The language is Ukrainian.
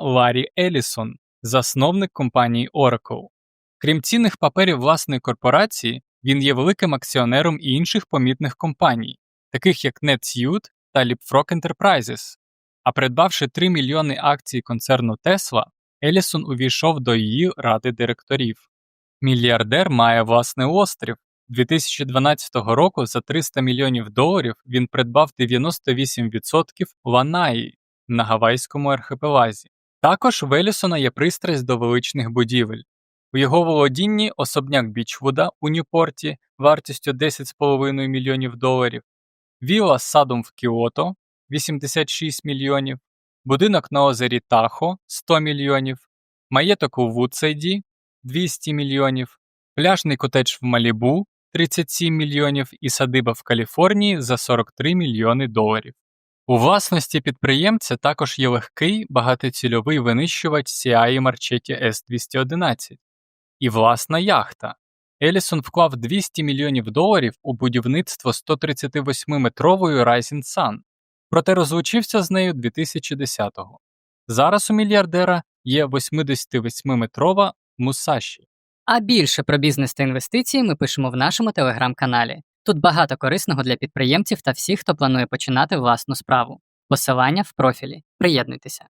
Ларі Елісон, засновник компанії Oracle. Крім цінних паперів власної корпорації, він є великим акціонером і інших помітних компаній, таких як NetSuite та Leapfrog Enterprises. А придбавши 3 мільйони акцій концерну Tesla, Елісон увійшов до її ради директорів. Мільярдер має власний острів. 2012 року за 300 мільйонів доларів він придбав 98% Ланаї на Гавайському архипелазі. Також в Елісона є пристрасть до величних будівель. У його володінні особняк Бічвуда у Ньюпорті вартістю 10,5 мільйонів доларів, вілла з садом в Кіото 86 мільйонів, будинок на озері Тахо 100 мільйонів, маєток у Вудсайді 200 мільйонів, пляжний котедж в Малібу 37 мільйонів і садиба в Каліфорнії за 43 мільйони доларів. У власності підприємця також є легкий багатоцільовий винищувач CI Marchetti S211 і власна яхта. Елісон вклав 200 мільйонів доларів у будівництво 138-метрової Rising Sun, проте розлучився з нею 2010-го. Зараз у мільярдера є 88-метрова Мусаші. А більше про бізнес та інвестиції ми пишемо в нашому телеграм-каналі. Тут багато корисного для підприємців та всіх, хто планує починати власну справу. Посилання в профілі. Приєднуйтеся.